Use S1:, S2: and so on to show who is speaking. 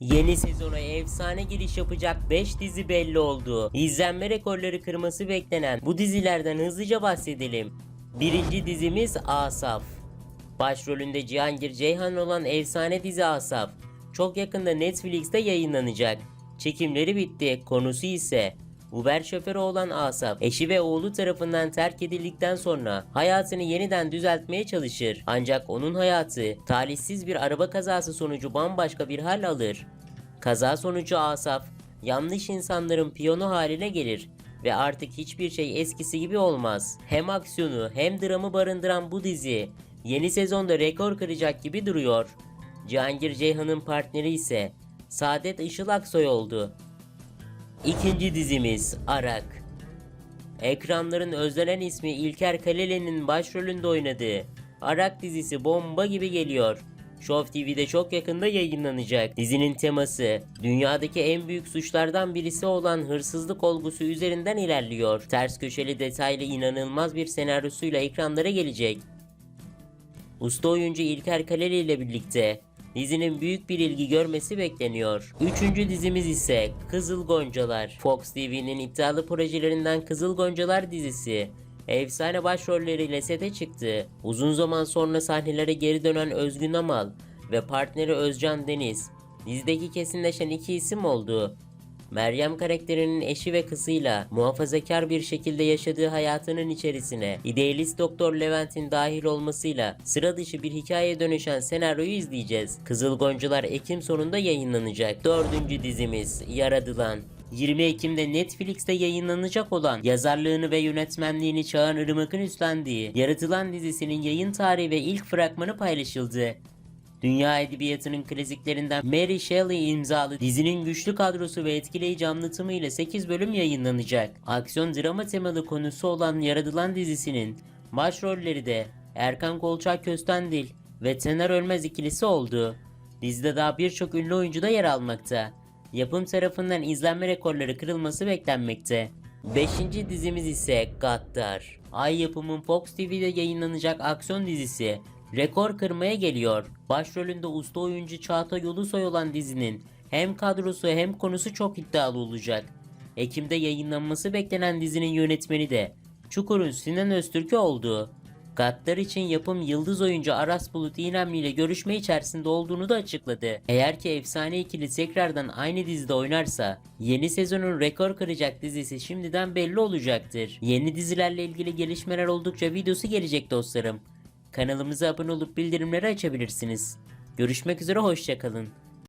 S1: Yeni sezona efsane giriş yapacak 5 dizi belli oldu. İzlenme rekorları kırması beklenen bu dizilerden hızlıca bahsedelim. Birinci dizimiz Asaf. Başrolünde Cihangir Ceyhan olan efsane dizi Asaf. Çok yakında Netflix'te yayınlanacak. Çekimleri bitti. Konusu ise Uber şoförü olan Asaf, eşi ve oğlu tarafından terk edildikten sonra hayatını yeniden düzeltmeye çalışır. Ancak onun hayatı talihsiz bir araba kazası sonucu bambaşka bir hal alır. Kaza sonucu Asaf, yanlış insanların piyonu haline gelir ve artık hiçbir şey eskisi gibi olmaz. Hem aksiyonu hem dramı barındıran bu dizi yeni sezonda rekor kıracak gibi duruyor. Cihangir Ceyhan'ın partneri ise Saadet Işıl Aksoy oldu. İkinci dizimiz Arak. Ekranların özlenen ismi İlker Kaleli'nin başrolünde oynadığı Arak dizisi bomba gibi geliyor. Show TV'de çok yakında yayınlanacak. Dizinin teması dünyadaki en büyük suçlardan birisi olan hırsızlık olgusu üzerinden ilerliyor. Ters köşeli detaylı inanılmaz bir senaryosuyla ekranlara gelecek. Usta oyuncu İlker Kaleli ile birlikte dizinin büyük bir ilgi görmesi bekleniyor. Üçüncü dizimiz ise Kızıl Goncalar. Fox TV'nin iddialı projelerinden Kızıl Goncalar dizisi efsane başrolleriyle sete çıktı. Uzun zaman sonra sahnelere geri dönen Özgün Amal ve partneri Özcan Deniz dizideki kesinleşen iki isim oldu. Meryem karakterinin eşi ve kızıyla muhafazakar bir şekilde yaşadığı hayatının içerisine idealist Doktor Levent'in dahil olmasıyla sıra dışı bir hikayeye dönüşen senaryoyu izleyeceğiz. Kızıl Goncalar Ekim sonunda yayınlanacak. Dördüncü dizimiz Yaradılan. 20 Ekim'de Netflix'te yayınlanacak olan yazarlığını ve yönetmenliğini Çağan Irmak'ın üstlendiği Yaratılan dizisinin yayın tarihi ve ilk fragmanı paylaşıldı. Dünya edebiyatının klasiklerinden Mary Shelley imzalı dizinin güçlü kadrosu ve etkileyici anlatımıyla 8 bölüm yayınlanacak. Aksiyon drama temalı konusu olan Yaradılan dizisinin başrolleri de Erkan Kolçak Köstendil ve Tener Ölmez ikilisi oldu. Dizide daha birçok ünlü oyuncu da yer almakta. Yapım tarafından izlenme rekorları kırılması beklenmekte. Beşinci dizimiz ise Gaddar. Ay yapımın Fox TV'de yayınlanacak aksiyon dizisi rekor kırmaya geliyor. Başrolünde usta oyuncu Çağatay Ulusoy olan dizinin hem kadrosu hem konusu çok iddialı olacak. Ekim'de yayınlanması beklenen dizinin yönetmeni de Çukur'un Sinan Öztürk'ü oldu. Gaddar için yapım yıldız oyuncu Aras Bulut İynemli ile görüşme içerisinde olduğunu da açıkladı. Eğer ki efsane ikili tekrardan aynı dizide oynarsa yeni sezonun rekor kıracak dizisi şimdiden belli olacaktır. Yeni dizilerle ilgili gelişmeler oldukça videosu gelecek dostlarım. Kanalımıza abone olup bildirimleri açabilirsiniz. Görüşmek üzere hoşçakalın.